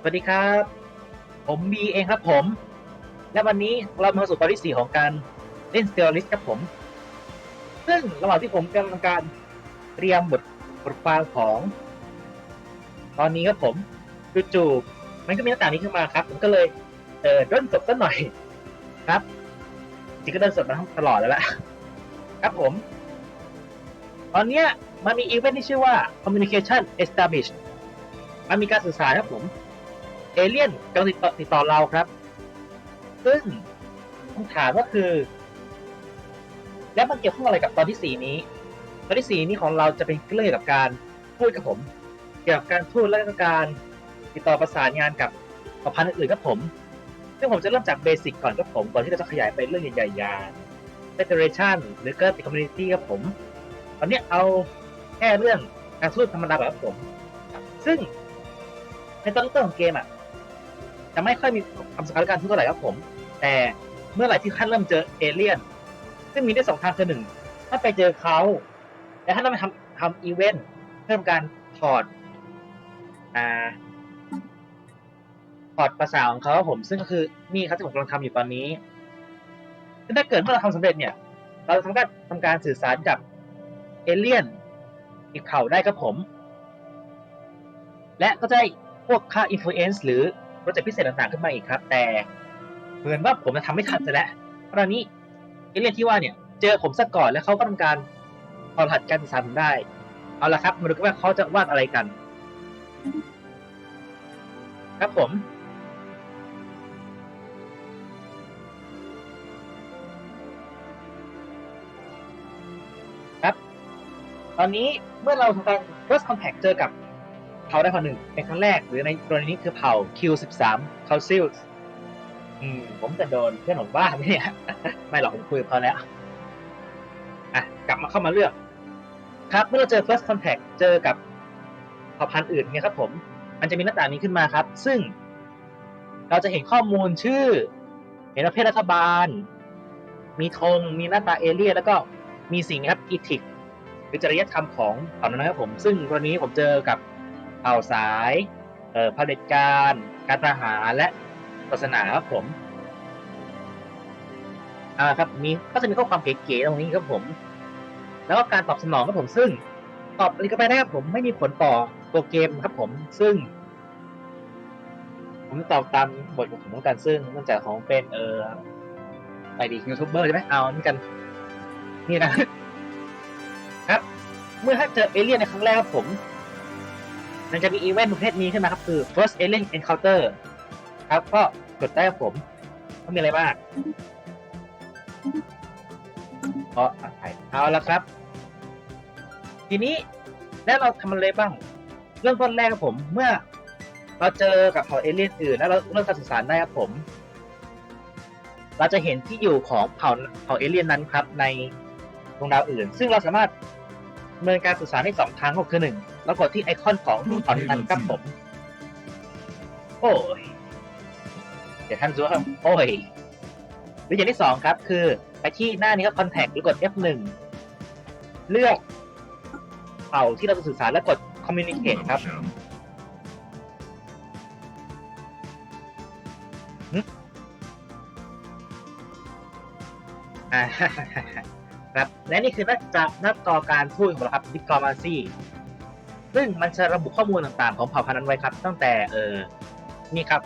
สวัสดีครับ ผมบีเองครับผม และวันนี้เรามาสู่ตอนที่4ของการเล่น s t e l l i s t ครับผม ซึ่งระหว่างที่ผมกำลังการเตรียมบทบทความของ ตอนนี้ครับผมจู่ๆมันก็มีหน้าต่างนี้ขึ้นมาครับ ผมก็เลยเออด้นสดสักหน่อยครับจริงก็เดินสดมาทั้งตลอดแล้วละครับผม ตอนเนี้ยมันมีอีเวนท์ที่ชื่อว่า communication established มันมีการสื่อสารครับผม เอเลี่ยนกำลังติดต่อติดต่อเราครับ ซึ่งคำถามก็คือ แล้วมันเกี่ยวข้องอะไรกับตอนที่สี่นี้ ตอนที่สี่นี้ของเราจะเป็นเรื่องเกี่ยวกับการพูดกับผม เกี่ยวกับการพูดและก็การติดต่อประสานงานกับเผ่าพันธุ์อื่นๆครับผม ซึ่งผมจะเริ่มจากเบสิกก่อนครับผม ก่อนที่เราจะขยายไปเรื่องใหญ่ๆอย่าง Federation หรือก็ติ Community ครับผม ตอนเนี้ยเอาแค่เรื่องการพูดธรรมดาแบบครับผม ซึ่งในตอนต้นของเกมอะ จะไม่ค่อยมีความสำคัญการพูดเท่าไหร่ครับผม แต่เมื่อไหร่ที่ท่านเริ่มเจอเอเลี่ยน ซึ่งมีได้สองทางคือหนึ่งถ้าไปเจอเขาแล้วท่านต้องไปทำทำอีเวนต์เพิ่มการถอดอ่าถอดภาษาของเขาครับผมซึ่งก็คือนี่ครับที่ผมกำลังทำอยู่ตอนนี้ถ้าเกิดเมื่อเราทำสำเร็จเนี่ย เราจะทำการทำการสื่อสารกับเอเลี่ยนอีกเผ่าได้ครับผม และก็จะได้พวกค่า influence หรือ เจกต์พิเศษต่างๆขึ้นมาอีกครับ แต่เหมือนว่าผมจะทำไม่ทันซะแล้วเพราะตอนนี้เอเลี่ยนที่ว่าเนี่ย เจอผมซะก่อนแล้วเขาก็ทำการพอรหัสการสื่อสารผมได้ เอาละครับ มาดูกันว่าเขาจะวาดอะไรกัน ครับผมครับ ตอนนี้เมื่อเราทำการ first contact เจอกับ เผาได้เผ่าหนึ่งเป็นครั้งแรก หรือในกรณีนี้คือเผ่า Q13 c a l c i u s อืมผมจะโดนเพื่อนผมบ้าไหมเนี่ย ไม่หรอกผมคุยกับเขาแล้ว อะ กลับมาเข้ามาเลือก ครับ เมื่อเราเจอ first contact เจอกับเผ่าพันธุ์อื่นเนี่ยครับผม มันจะมีหน้าต่างนี้ขึ้นมาครับ ซึ่ง เราจะเห็นข้อมูลชื่อ เห็นประเภทรัฐบาล มีธง มีหน้าตาเอเลี่ยนแล้วก็มีสิ่งนี้ครับอีทิกคือจริยธรรมของเผ่านั้นนะครับผม ซึ่งกรณีผมเจอกับ เผ่าสายเอ่อเผด็จการ การทหารและศาสนาครับผมอ่าครับมีก็จะมีข้อความเก๋ๆตรงนี้ครับผม แล้วก็การตอบสนองครับผมซึ่งตอบอะไรก็ไปได้ครับผมไม่มีผลต่อตัวเกมครับผมซึ่ง ผมตอบตามบทของผมต้องการซึ่งเนื่องจากของเป็นเออไปดียูทูบเบอร์ใช่ไหมเอานี่กัน นี่นะครับ เมื่อถ้าเจอเอเลี่ยนในครั้งแรกครับผม มันจะมีอีเวนต์ประเภทนี้ขึ้นมาครับ คือ first alien encounter ครับก็กดได้ครับผมก็มีอะไรบ้างเพราะอะไรเอาละครับ ทีนี้แล้วเราทำอะไรบ้าง เรื่องต้นแรกครับผม เมื่อเราเจอกับเผ่าเอเลี่ยนอื่น แล้วเราเริ่มการสื่อสารได้ครับผม เราจะเห็นที่อยู่ของเผ่าเผ่าเอเลี่ยนนั้นครับ ในดวงดาวอื่น ซึ่งเราสามารถดำเนินการสื่อสารได้สองทางก็คือหนึ่ง เรากดที่ไอคอนของเผ่านั้นครับผม โอ้ย เดี๋ยวท่านรู้ครับ โอ้ยหรืออย่างที่สองครับ คือไปที่หน้านี้ครับ contact หรือกด F1 เลือกเผ่าที่เราจะสื่อสารแล้วกด communicate ครับอ่าครับและนี่คือหน้าจอหน้าจอการพูดของเราครับ diplomacy ซึ่ ซึ่งมันจะระบุข้อมูลต่างๆ ของเผ่าพันธุ์นั้นไว้ครับ ตั้งแต่เออนี่ครับ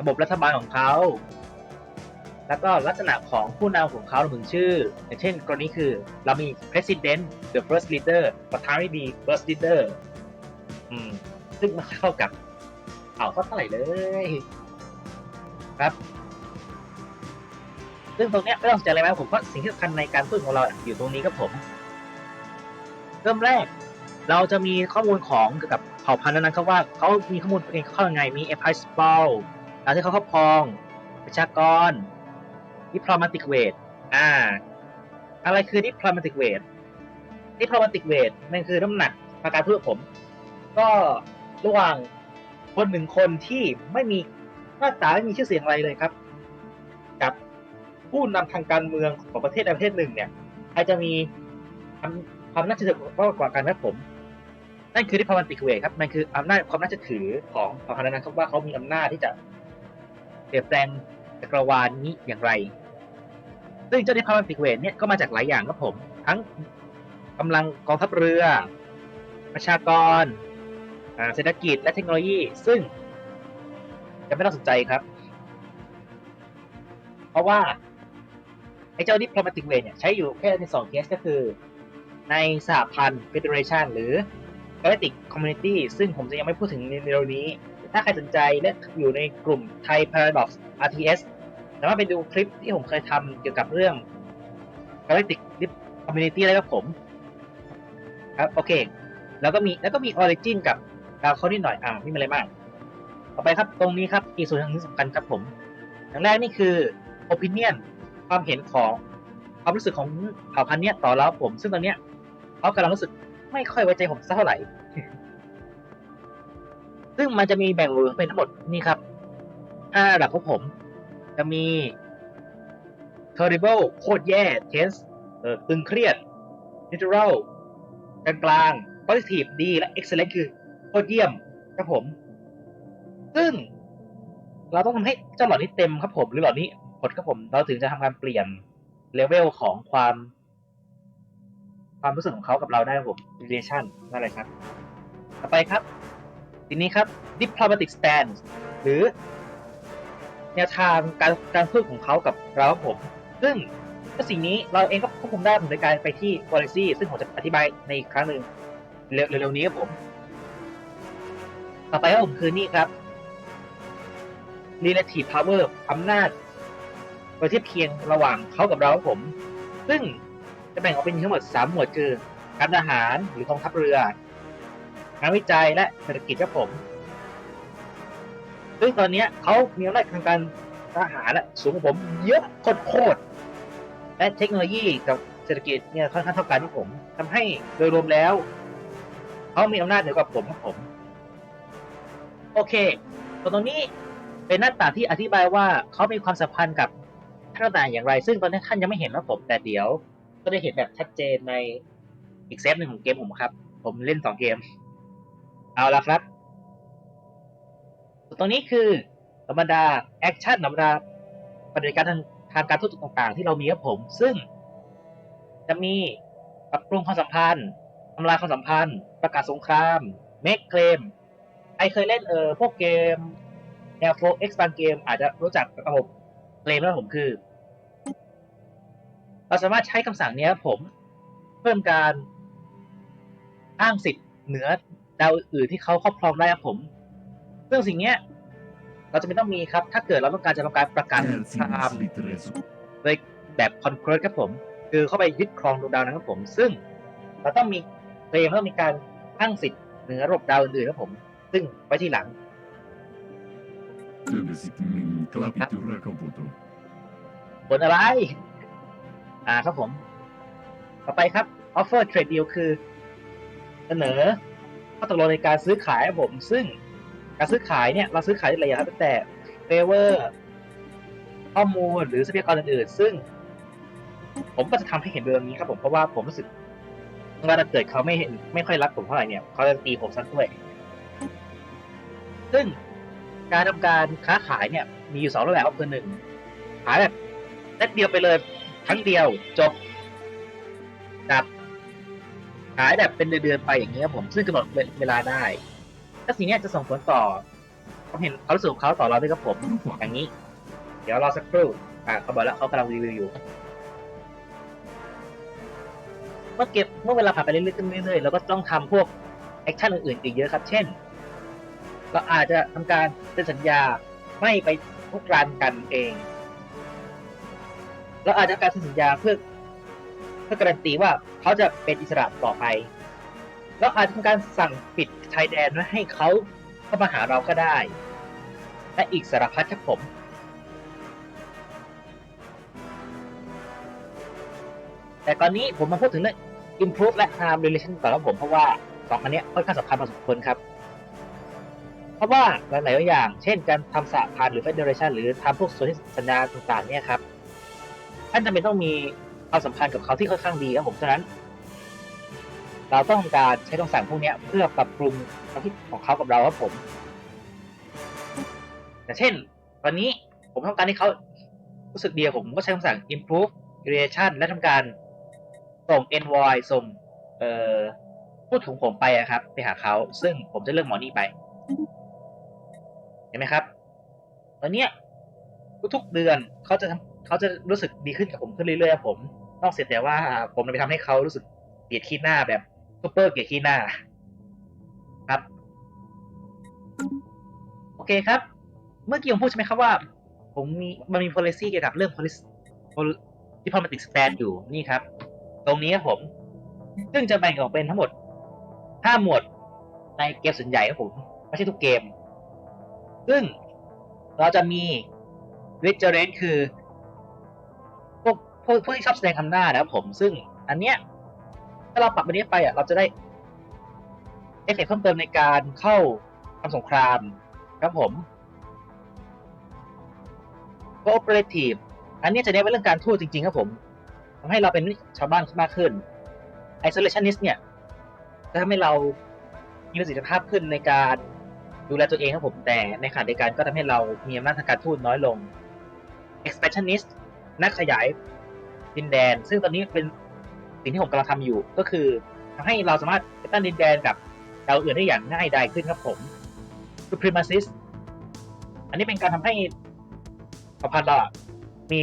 ระบบรัฐบาลของเขา แล้วก็ลักษณะของผู้นำของเขาถึงชื่อ อย่างเช่น กรณีคือเรามี president the first leader ประธานาธิบดี first leader อืมซึ่งมันเข้ากับเผ่าเขาเท่าไหร่เลยครับซึ่งตรงเนี้ยไม่ต้องสนใจอะไรมากผมเพราะสิ่งที่สำคัญในการพูดของเราอยู่ตรงนี้ครับผม เริ่มแรก เราจะมีข้อมูลของเกี่ยวกับเผ่าพันธุ์นั้นๆครับว่าเขามีข้อมูลเองเขายังไงมี empire sprawl การที่เขาครอบครอง ประชากร diplomatic weight อ่า อะไรคือ diplomatic weight diplomatic weight นั่นคือน้ำหนักทางการพูดขอผม ก็ระหว่างคนหนึ่งคนที่ไม่มีหน้าตาไม่มีชื่อเสียงอะไรเลยครับ กับผู้นำทางการเมืองของประเทศใดประเทศหนึ่งเนี่ยใครจะมีความน่าเชื่อถือมากกว่ากันครับผม นั่นคือ diplomatic way ครับมันคืออำนาจความน่าจะถือของเผ่าพันธุ์นั้นครับว่าเขามีอำนาจที่จะเปลี่ยนแปลงจักรวาลนี้อย่างไร ซึ่งเจ้า diplomatic way เนี่ยก็มาจากหลายอย่างครับผม ทั้งกำลังกองทัพเรือ ประชากรเศรษฐกิจและเทคโนโลยี ซึ่งจะไม่ต้องสนใจครับ เพราะว่าไอ้เจ้า diplomatic way เนี่ยใช้อยู่แค่ในสองเคสก็คือในสหพันธ์ Federation หรือ Galactic Community ซึ่งผมจะยังไม่พูดถึงในเร็วนี้ ถ้าใครสนใจและอยู่ในกลุ่ม Thai Paradox RTS สามารถไปดูคลิปที่ผมเคยทำเกี่ยวกับเรื่อง Galactic Community ได้ครับผมครับโอเค แล้วก็มีแล้วก็มี Origin กับดาวเขานิดหน่อยอ่าไม่มีอะไรมาก ต่อไปครับตรงนี้ครับอีกส่วนหนึงที่สำคัญครับผมอย่างแรกนี่คือ Opinion ความเห็นของความรู้สึกของเผ่าพันธุ์เนี้ยต่อเราผม ซึ่งตอนเนี้ยเขากำลังรู้สึก ไม่ค่อยไว้ใจผมสักเท่าไหร่ ซึ่งมันจะมีแบ่งหมวดเป็นทั้งหมดนี่ครับห้าระดับของผม จะมี terrible โคตรแย่ tense เออตึงเครียด neutral กลางกลาง positive ดี และ excellent คือโคตรเยี่ยมครับผม ซึ่งเราต้องทำให้เจ้าหลอดนี้เต็มครับผม หรือหลอดนี้หมดครับผม เราถึงจะทำการเปลี่ยนเลเวลของความ ความรู้สึกของเขากับเราได้ครับผม relation นั่นเลยครับ ต่อไปครับ ทีนี้ครับ diplomatic stance หรือแนวทางการการพูดของเขากับเราครับผม ซึ่งถ้าสิ่งนี้เราเองก็ควบคุมได้ผมในการไปที่ policy ซึ่งผมจะอธิบายในอีกครั้งหนึ่งเร็วเร็วๆนี้ครับผม ต่อไปครับผมคือนี่ครับ relative power อำนาจโดยเทียบเคียงระหว่างเขากับเราครับผม ซึ่ง จะแบ่งออกเป็นทั้งหมด 3 หมวดคือ การทหารหรือกองทัพเรือ งานวิจัยและเศรษฐกิจครับผม ซึ่งตอนนี้เขามีอำนาจทางการทหารและสูงกว่าผมเยอะโคตรและเทคโนโลยีกับเศรษฐกิจเนี่ยค่อนข้างเท่ากันที่ผมทำให้โดยรวมแล้วเขามีอำนาจเหนือกว่าผมครับผม โอเคส่วนตรงนี้เป็นหน้าต่างที่อธิบายว่าเขามีความสัมพันธ์กับท่านต่างอย่างไร ซึ่งตอนนี้ท่านยังไม่เห็นนะผมแต่เดี๋ยว ก็ได้เห็นแบบชัดเจนในอีกเซฟหนึ่งของเกมผมครับ ผมเล่นสองเกม เอาละครับ ตรงนี้คือธรรมดาแอคชั่นธรรมดาปฏิบัติการทางทางการทูตต่างๆ ที่เรามีครับผม ซึ่ง จะมีปรับปรุงความสัมพันธ์ทำลายความสัมพันธ์ ประกาศสงครามเมคเคลมใครเคยเล่นเออพวกเกมแนวโฟล์เอ็กซ์บางเกมอาจจะรู้จักระบบเคลมแล้วผมคือ เราสามารถใช้คำสั่งนี้ครับผมเพิ่มการอ้างสิทธิ์เหนือดาวอื่นที่เขาครอบครองได้ครับผมซึ่งสิ่งเนี้ยเราจะไม่ต้องมีครับ ถ้าเกิดเราต้องการจะทำการประกาศสงครามโดยแบบคอนเ u e r ครับผม คือเข้าไปยึดครองดวงดาวนะครับผม ซึ่งเราต้องมีเคลมแล้วมีการอ้างสิทธิ์เหนือระบบดาวอื่นๆครับผม ซึ่งไว้ที่หลัง Tervesit min klaviatura computer. ผลอะไร อ่าครับผม ต่อไปครับ offer trade deal คือ เสนอข้อตกลงในการซื้อขายครับผม ซึ่งการซื้อขายเนี่ยเราซื้อขายได้หลายอย่างครับแต่ favor ข้อมูลหรือทรัพยากรอื่นๆ ซึ่ง ผมก็จะทำให้เห็นเรื่องนี้ครับผมเพราะว่าผมรู้สึกเวลาเกิดเขาไม่เห็นไม่ค่อยรักผมเท่าไหร่เนี่ยเขาจะตีผมซะด้วยซึ่งการทำการค้าขายเนี่ยมีอยู่สองรูปแบบก็คือหนึ่งขายแบบแค่เดียวไปเลย ครั้งเดียวจบกับขายแบบเป็นเดือนๆไปอย่างเงี้ยครับผมซึ่งกำหนดเวลาได้ถ้าสิ่งเนี้ยจะส่งผลต่อผมเห็นเขามรู้สึกของเขาต่อเราด้วยครับผม อย่างนี้ เดี๋ยวรอสักครู่อ่าเขาบอกแล้วเขากำลังรีวิวอยู่ เมื่อเก็บเมื่อเวลาผ่านไปเรื่อยๆขึ้นเรื่อยๆเราก็ต้องทำพวกแอคชั่นอื่นๆอีกเยอะครับ เช่น เราอาจจะทำการเซ็นสัญญาไม่ไปทุกรานกันเอง เราอาจจะการเซ็นสัญญาเพื่อเพื่อการันตีว่าเขาจะเป็นอิสระต่อไปเราอาจจะทำการสั่งปิดชายแดนไม่ให้เขาเข้ามาหาเราก็ได้ และอีกสารพัดครับผมแต่ตอนนี้ผมมาพูดถึงเรื่อง improve และ harm relation ก่อนครับผมเพราะว่าสองอันนี้ค่อนข้างสำคัญพอสมควรครับ เพราะว่าหลายๆอย่าง เช่นการทำสหพันธ์หรือ federation หรือทำพวกส่วนที่สัญญาต่างๆเนี่ยครับ ท่านจำเป็นต้องมีความสัมพันธ์กับเขาที่ค่อนข้างดีครับผมฉะนั้น เราต้องการใช้คำสั่งพวกนี้เพื่อปรับปรุงความคิดของเขากับเราครับผมอย่างเช่นตอนนี้ผมต้องการให้เขารู้สึกดีผมก็ใช้คำสั่ง improve relation และทำการส่ง envoy ส่งเอ่อพูดของผมไปอะครับ ไปหาเขา ซึ่งผมจะเลือกหมอนี่ไป เห็นไหมครับ ตอนนี้ทุกๆเดือนเขาจะทำ เขาจะรู้สึกดีขึ้นกับผมขึ้นเรื่อยๆผม นอกเสียแต่ว่าผมไปทำให้เขารู้สึกเกลียดขี้หน้าแบบซุปเปอร์เกลียดขี้หน้า ครับ โอเคครับ เมื่อกี้ผมพูดใช่ไหมครับว่า ผมมีมันมี policy เกี่ยวกับเรื่อง policy diplomatic stand อยู่นี่ครับ ตรงนี้ครับผม ซึ่งจะแบ่งออกเป็นทั้งหมด5หมวดในเกมส่วนใหญ่ครับผม ไม่ใช่ทุกเกม ซึ่งเราจะมี r e g e r a t คือ พวกพวกที่ชอบแสดงอำนาจนะครับผมซึ่งอันเนี้ยถ้าเราปรับอันนี้ไปอะเราจะได้เอฟเฟกต์เพิ่มเติมในการเข้าทำสงครามครับผม cooperative อันนี้จะเน้นไปเรื่องการทูตจริงๆครับผมทำให้เราเป็นชาวบ้านมากขึ้น isolationist เนี่ยจะทำให้เรามีประสิทธิภาพขึ้นในการดูแลตัวเองครับผมแต่ในขณะเดียวกันก็ทำให้เรามีอำนาจทางการทูตน้อยลง expansionist นักขยาย ดินแดน ซึ่งตอนนี้เป็นสิ่งที่ผมกำลังทำอยู่ ก็คือทำให้เราสามารถตั้งดินแดนกับดาวอื่นได้อย่างง่ายดายขึ้นครับผม supremacist อันนี้เป็นการทำให้เผ่าพันธุ์เรามี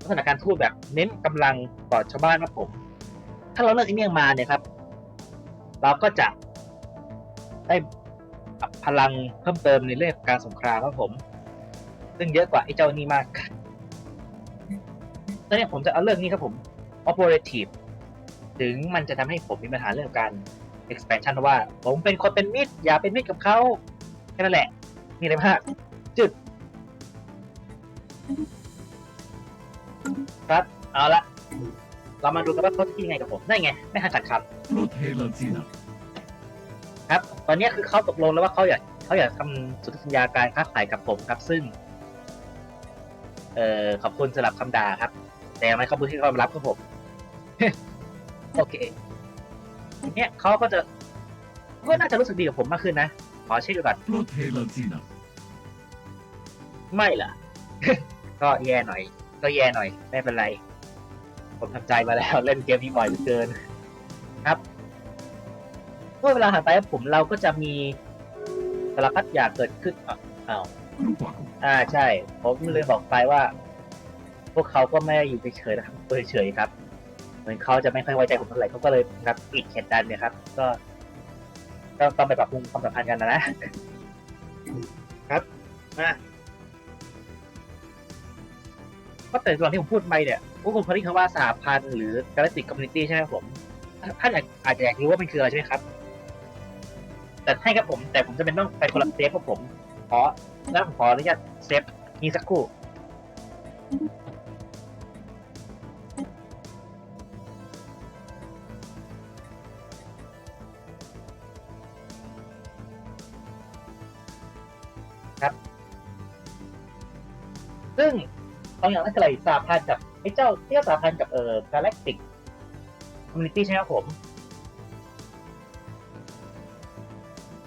ลักษณะการทูตแบบเน้นกำลังต่อชาวบ้านครับผม ถ้าเราเลือกไอ้เนี่ยมาเนี่ยครับ เราก็จะได้พลังเพิ่มเติมในเรื่องการสงครามครับผม ซึ่งเยอะกว่าไอ้เจ้านี่มาก ตอนนี้ผมจะเอาเรื่องนี้ครับผม operative ถึงมันจะทำให้ผมมีปัญหาเรื่องการ expansion ว่า ผมเป็นคนเป็นมิตรอย่าเป็นมิตรกับเขาแค่นั้นแหละมีอะไรมากจุดครับ เอาละเรามาดูกันว่าเขาจะคิดยังไงกับผมได้ไง ไม่ทันขัดคำครับ ตอนนี้คือเขาตกลงแล้วว่าเขาอยากเขาอยากทำสนธิสัญญาการค้าขายกับผมครับ ซึ่ง เอ่อขอบคุณสำหรับคำด่าครับ แต่ไม่ขอบคุณที่เขารับครับผม โอเคทีเนี้ยเขาก็จะก็น่าจะรู้สึกดีกับผมมากขึ้นนะ ขอเช็คดูก่อน Protelazina. ไม่ล่ะ ก็แย่หน่อย ก็แย่หน่อย ไม่เป็นไร ผมทำใจมาแล้ว เล่นเกมนี้บ่อยเหลือเกิน ครับเมื่อเวลาผ่านไปครับผมเราก็จะมีสารพัดอย่างเกิดขึ้นอะอ้าว Grupaco. อ่าใช่ ผมเลยบอกไปว่า พวกเขาก็ไม่ได้อยู่เฉยๆนะครับเฉยๆครับ เหมือนเขาจะไม่ค่อยไว้ใจผมเท่าไหร่เขาก็เลยรับปิดเขตดันเนี่ยครับ ก็ก็ต้องไปปรับปรุงความสัมพันธ์กันนะนะครับมาก็แต่ก่อนที่ผมพูดไปเนี่ยพวกคุณเคยได้ยินคำว่าสหพันธ์หรือ Galactic Community ใช่ไหมครับผมท่านอาจอาจจะอยากรู้ว่ามันคืออะไรใช่ไหมครับ แต่ให้ครับผม แต่ผมจะเป็นต้องไปคนละเซฟครับผม ขอแล้วผมขออนุญาตเซฟนี้สักครู่ซึ่งบางอย่างนั่นคืออะไรสาพันธ์กับไอ้เจ้าเที่ยวสาพันธ์กับเอ่อ Galactic Community ใช่ไหมครับผม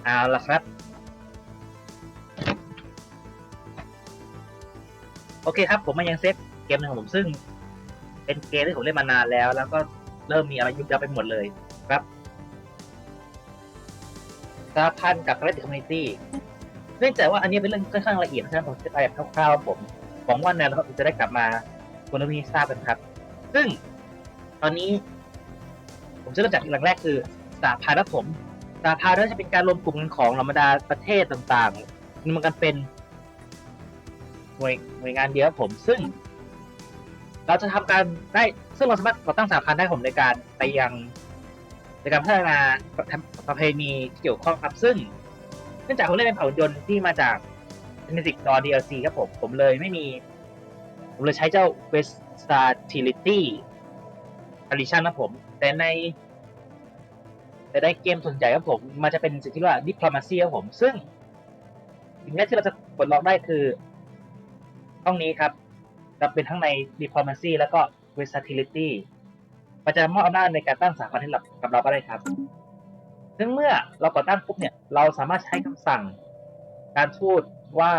เอาละครับ โอเคครับ ผมมายังเซตเกมหนึ่งของผมซึ่ง เป็นเกมที่ผมเล่นมานานแล้ว แล้วก็เริ่มมีอะไรยุบยับไปหมดเลยครับสาพันกับ Galactic Community เนื่องจากว่าอันนี้เป็นเรื่องค่อนข้างละเอียดเพราะฉะนั้นผมจะไปแบบคร่าวๆผมหวังว่าแนวเราจะได้กลับมาคนทีทราบกันครับ ซึ่งตอนนี้ ผมจะเริ่มจากหลังแรกคือสาพานครับผมสาพานนั้นจะเป็นการรวมกลุ่มกันของธรรมดาประเทศต่างๆมันกันเป็น หน่วยหน่วยงานเดียวผมซึ่ง เราจะทำการได้ซึ่งเราสามารถก่อตั้งสาพานได้ผมในการไปยังในการพัฒนาประเพณีที่เกี่ยวข้องครับ ซึ่งเนื่องจากผมเล่นเป็นเผ่ายนต์ที่มาจาก Genetic Door DLC ครับผมผมเลยไม่มี ผมเลยใช้เจ้า Versatility Addition นะผม แต่ใน แต่ในเกมส่วนใหญ่ครับผม มันจะเป็นสิ่งที่เรียกว่า Diplomacy ครับผม ซึ่งสิ่งแรกที่เราจะปลดล็อกได้คือ ห้องนี้ครับจะเป็นทั้งใน Diplomacy แล้วก็ Versatility มันจะมอบอำนาจในการตั้งสาบันให้กับกับเราก็ได้ครับ ซึ่งเมื่อเราก่อตั้งปุ๊บเนี่ย เราสามารถใช้คำสั่ง การพูดว่า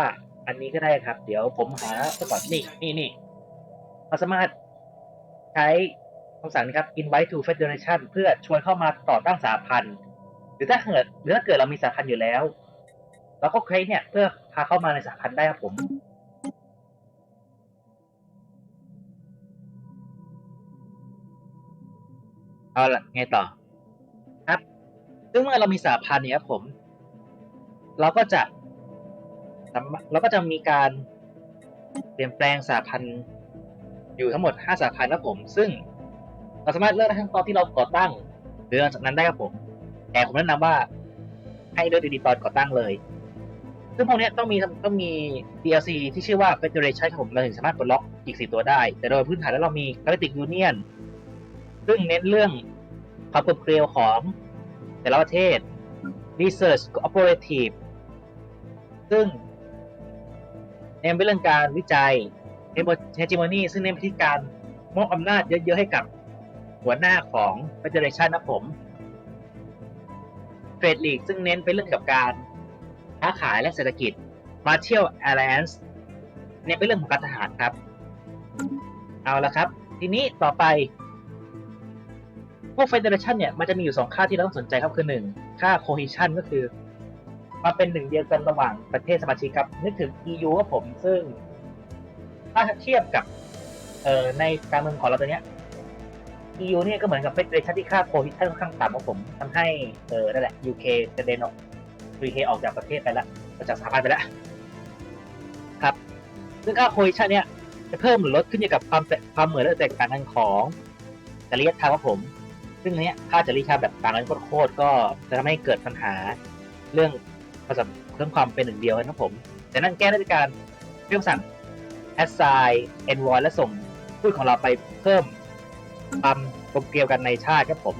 อันนี้ก็ได้ครับ เดี๋ยวผมหาตัวก่อนนี่นี่นี่เราสามารถใช้คำสั่งนี้ครับ invite to federation เพื่อชวนเข้ามาต่อตั้งสหพันธ์หรือถ้าเกิดหรือถ้าเกิดเรามีสหพันธ์อยู่แล้ว เราก็เคลเนี่ยเพื่อพาเข้ามาในสหพันธ์ได้ครับผม เอาละไงต่อครับ ซึ่งเมื่อเรามีสหพันธ์เนี่ยครับผม เราก็จะเราก็จะมีการเปลี่ยนแปลงสหพันธ์อยู่ทั้งหมด 5สหพันธ์ครับผม ซึ่งเราสามารถเลือกได้ทั้งตอนที่เราก่อตั้ง หรือหลังจากนั้นได้ครับผม แต่ผมแนะนำว่าให้เลือกดีๆตอนก่อตั้งเลย ซึ่งพวกนี้ต้องมีต้องมี DLC ที่ชื่อว่า Federation ครับผมเราถึงสามารถปลดล็อกอีก 4 ตัวได้ แต่โดยพื้นฐานแล้วเรามี Galactic Union ซึ่งเน้นเรื่องความกลมเกลียวของแต่ละประเทศ Research Cooperative ซึ่งเน้นไปเรื่องการวิจัย Hegemony ซึ่งเน้นไปที่การมอบอำนาจเยอะ ๆ ให้กับหัวหน้าของ Federation นะผม Trade League ซึ่งเน้นไปเรื่องเกี่ยวกับการค้าขายและเศรษฐกิจ Martial Alliance เน้นไปเรื่องของการทหารครับ เอาละครับ ทีนี้ต่อไป วก Federation เนี่ยมันจะมีอยู่สองค่าที่เราต้องสนใจครับคือหนึ่งค่า cohesion ก็คือมาเป็นหนึ่งเดียวกันระหว่างประเทศสมาชิกครับ นึกถึง EU ครับผมซึ่ง ถ้าเทียบกับเอ่อในการเมืองของเราตัวเนี้ย EU เนี่ยก็เหมือนกับ Federation ที่ค่า cohesion ค่อนข้างต่ำครับผมทำให้เออนั่นแหละ UK จะเดนออก UK ออกจากประเทศไปแล้วออกจากสหพันธ์ไปแล้วครับ ซึ่งค่า cohesion เนี่ยจะเพิ่มหรือลดขึ้นอยู่กับความความเหมือนและแตกต่างกันของจริยธรรมครับผม ซึ่งเนี้ยค่าจริยธรรมแบบต่างกันโคตรก็จะทำให้เกิดปัญหาเรื่องผสมเรื่องความเป็นหนึ่งเดียวนะครับผม แต่นั่นแก้ด้ด้วยการเรื่องสั่ง assign envoy และส่งพูดของเราไปเพิ่มความกลมเกลียวกันในชาติครับผม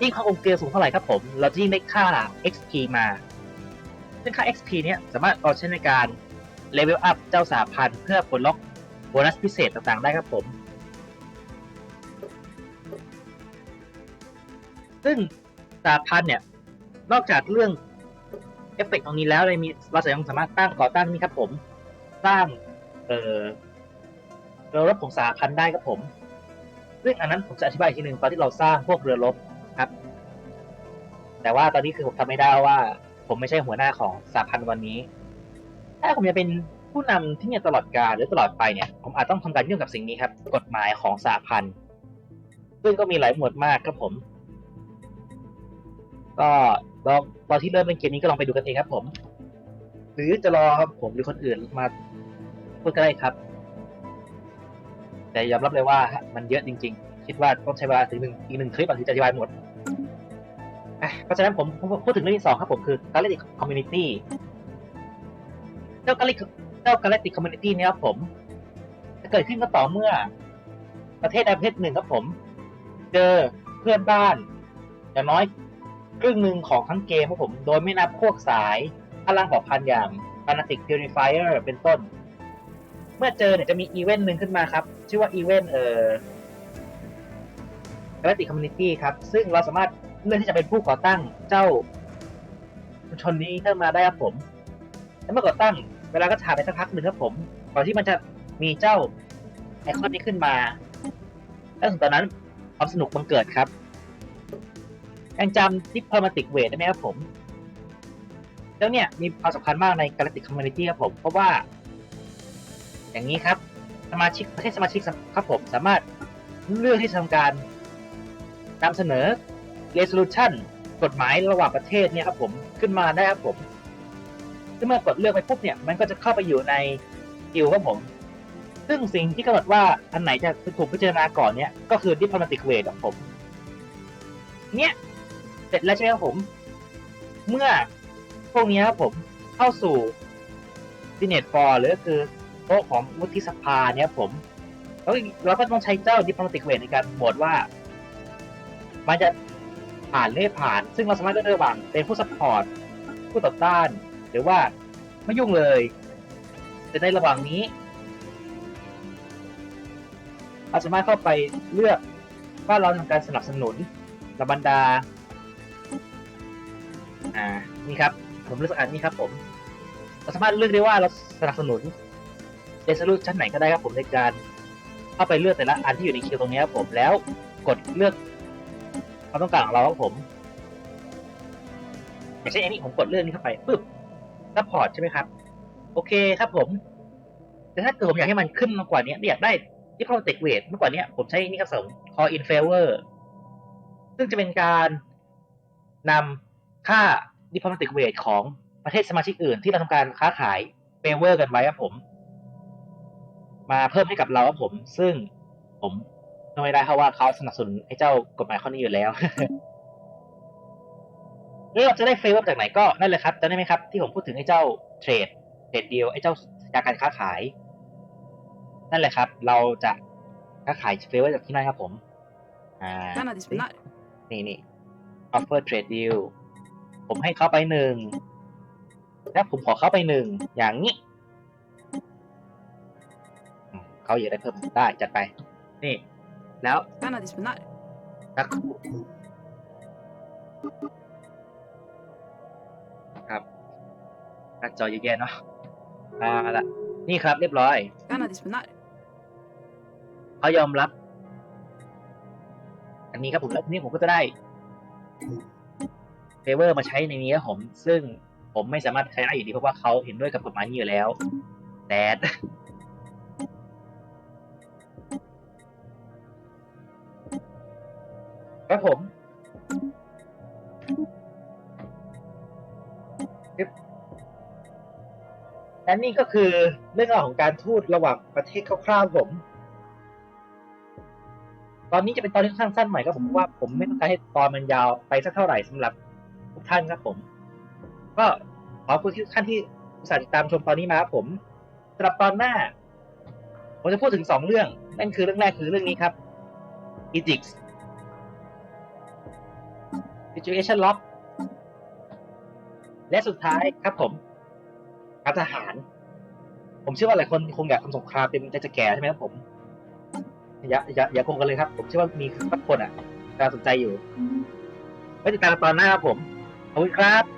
ยิ่งความกลมเกลียวสูงเท่าไหร่ครับผม เราจะยิ่งได้ค่า XP มา ซึ่งค่า XP เนี้ยสามารถเอาใช้ในการ level up เจ้าสาพันธ์เพื่อปลดล็อกโบนัสพิเศษต่างๆ ได้ครับผม ซึ่งสาพันเนี่ย นอกจากเรื่องเอฟเฟกต์ตรงนี้แล้วเลยมีเรายังสามารถตั้งก่อตั้งนี่ครับผม สร้าง เอ่อเรือรบของสาพันได้ครับผมซึ่งอันนั้นผมจะอธิบายอีกทีหนึ่งตอนที่เราสร้างพวกเรือรบครับ แต่ว่าตอนนี้คือผมทำไม่ได้ว่า ผมไม่ใช่หัวหน้าของสาพันวันนี้ ถ้าผมจะเป็นผู้นำที่เนี่ยตลอดกาลหรือตลอดไปเนี่ย ผมอาจต้องทำการยุ่งกับสิ่งนี้ครับ กฎหมายของสาพันซึ่งก็มีหลายหมวดมากครับผม ก็ลองตอนที่เริ่มเล่นเกมนี้ก็ลองไปดูกันเองครับผม หรือจะรอผมหรือคนอื่นมาพูดก็ได้ครับ แต่ยอมรับเลยว่ามันเยอะจริง ๆ คิดว่าต้องใช้เวลาถึงหนึ่งอีกหนึ่งคลิปถึงจะอธิบายหมดเพราะฉะนั้นผมพูดถึงเรื่องที่สองครับผมคือ Galactic Community เจ้า Galactic เจ้า Galactic Community นี่ครับผมจะเกิดขึ้นก็ต่อเมื่อ ประเทศใดประเทศหนึ่งครับผม เจอเพื่อนบ้านอย่างน้อย ครึ่งหนึ่งของทั้งเกมครับผม โดยไม่นับพวกสายพลังเผ่าพันธุ์อย่าง Fanatic Purifier เป็นต้น เมื่อเจอเนี่ยจะมีอีเวนต์หนึ่งขึ้นมาครับ ชื่อว่าอีเวนต์เอ่อ Galactic Community ครับ ซึ่งเราสามารถเลือกที่จะเป็นผู้ก่อตั้งเจ้าชุมชนนี้ขึ้นมาได้ครับผม แล้วเมื่อก่อตั้งเวลาก็ผ่านไปสักพักหนึ่งครับผม ก่อนที่มันจะมีเจ้าไอคอนนี้ขึ้นมาแล้วถึงตอนนั้นความสนุกบังเกิดครับ ยังจำ Diplomatic Weight ได้ไหมครับผม แล้วเนี่ยมีความสำคัญมากใน Galactic Community ครับผม เพราะว่า อย่างนี้ครับ สมาชิกประเทศสมาชิกครับผม สามารถเลือกที่จะทำการนำเสนอ resolution กฎหมายระหว่างประเทศเนี่ยครับผมขึ้นมาได้ครับผมซึ่งเมื่อกดเลือกไปปุ๊บเนี่ยมันก็จะเข้าไปอยู่ในกิลครับผม ซึ่งสิ่งที่กำหนดว่าอันไหนจะถูกพิจารณาก่อนเนี่ยก็คือ diplomatic weight ครับผม เนี่ย เสร็จแล้วใช่ไหมครับผม เมื่อพวกนี้ครับผมเข้าสู่ Senate for หรือก็คือโต๊ะของวุฒิสภาเนี่ยผมแล้วเราก็ต้องใช้เจ้า diplomatic weight ในการโหวตว่า มันจะผ่านหรือไม่ผ่าน ซึ่งเราสามารถเลือกระหว่างเป็นผู้ support ผู้ต่อต้าน หรือว่าไม่ยุ่งเลย แต่ในระหว่างนี้เราสามารถเข้าไปเลือกว่าเราทำการสนับสนุนระบรรดา นี่ครับผมเลือกสักอันนี้ครับผมเราสามารถเลือกได้ว่าเราสนับสนุนเดซลูชั้นไหนก็ได้ครับผมในการเข้าไปเลือกแต่ละอันที่อยู่ในคิวตรงนี้ครับผมแล้วกดเลือกความต้องการของเราครับผมอย่างเช่นอันนี้ผมกดเลือกนี้เข้าไปปึ๊บซัพพอร์ตใช่ไหมครับ โอเคครับผม แต่ถ้าเกิดผมอยากให้มันขึ้นมากกว่านี้อยากได้ที่พอเทคเวทมากกว่านี้ผมใช้นี่ครับผม call in favor ซึ่งจะเป็นการนำค่า diplomatic weight ของประเทศสมาชิกอื่นที่เราทำการค้าขาย favor กันไว้ครับผม มาเพิ่มให้กับเราครับผม ซึ่งผมก็ไม่ได้เพราะว่าเขาสนับสนุนไอ้เจ้ากฎหมายข้อนี้อยู่แล้วแล้วเราจะได้เฟเวอร์จากไหนก็นั่นเลยครับจำได้ไหมครับ ที่ผมพูดถึงไอ้เจ้าเทรดเทรดเดียวไอ้เจ้าสัญญาการค้าขาย นั่นแหละครับ เราจะค้าขายเฟเวอร์จากที่นั่นครับผมอ่า Gana disciplinar. นี่นี่ offer trade deal ผมให้เขาไปหนึ่งแล้วผมขอเขาไปหนึ่งอย่างนี้เขาอยากได้เพิ่มได้จัดไป นี่ แล้วสักครู่ครับหน้าจอเยอะแยะเนาะอ่าละนี่ครับเรียบร้อยเขายอมรับ อันนี้ครับผมแล้วทีนี้ผมก็จะได้ เฟเวอร์มาใช้ในนี้ครับผม ซึ่งผมไม่สามารถใช้ได้อยู่ดีเพราะว่าเขาเห็นด้วยกับกฎหมายนี้อยู่แล้วแต่ครับผมและนี่ก็คือเรื่องราวของการทูตระหว่างประเทศคร่าวๆผม ตอนนี้จะเป็นตอนที่ค่อนข้างสั้นหน่อยครับผมว่าผมไม่ต้องการให้ตอนมันยาวไปสักเท่าไหร่สำหรับ ทุกท่านครับผม ก็ขอบคุณที่ทุกท่านที่อุตส่าห์ติดตามชมตอนนี้มาครับผมสำหรับตอนหน้า ผมจะพูดถึงสองเรื่อง นั่นคือเรื่องแรกคือเรื่องนี้ครับ e g i x Situation Lock และสุดท้ายครับผมการทหาร ผมเชื่อว่าหลายคนคงอยากทำสงครามเป็นใจจะแก่ใช่ไหมครับผม อย่าอย่าอย่าโกงกันเลยครับ ผมเชื่อว่ามีสักคนอะกำลังสนใจอยู่ไว้ติดตามตอนหน้าครับผม คุณครับ